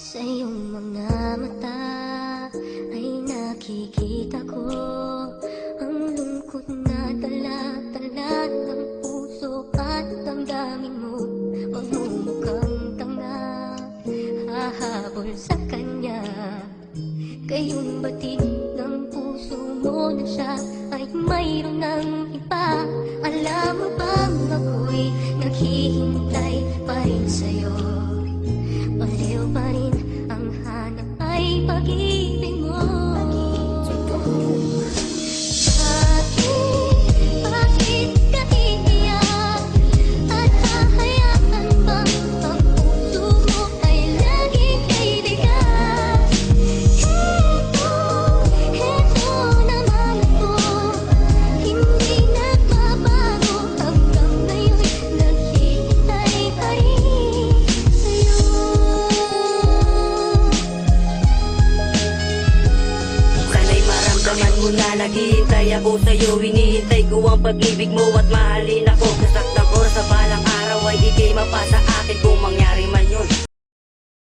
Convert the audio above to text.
Sa iyong mga mata ay nakikita ko. Ang lungkot na dala-dala ng puso at damdamin mo. Magmumukhang tanga, hahabol sa kanya. Kayong batid ng puso mo na siya ay mayroon ng iba. Alam mo bang ako'y naghihintay pa rin sa'yo Baliw pa rin ang hanap ay pag-ibig mo na naghihintay ako sa'yo Hinihintay ko ang pag-ibig mo at mahalin ako. Nasaktan ko sa balang araw ay ikay mapasa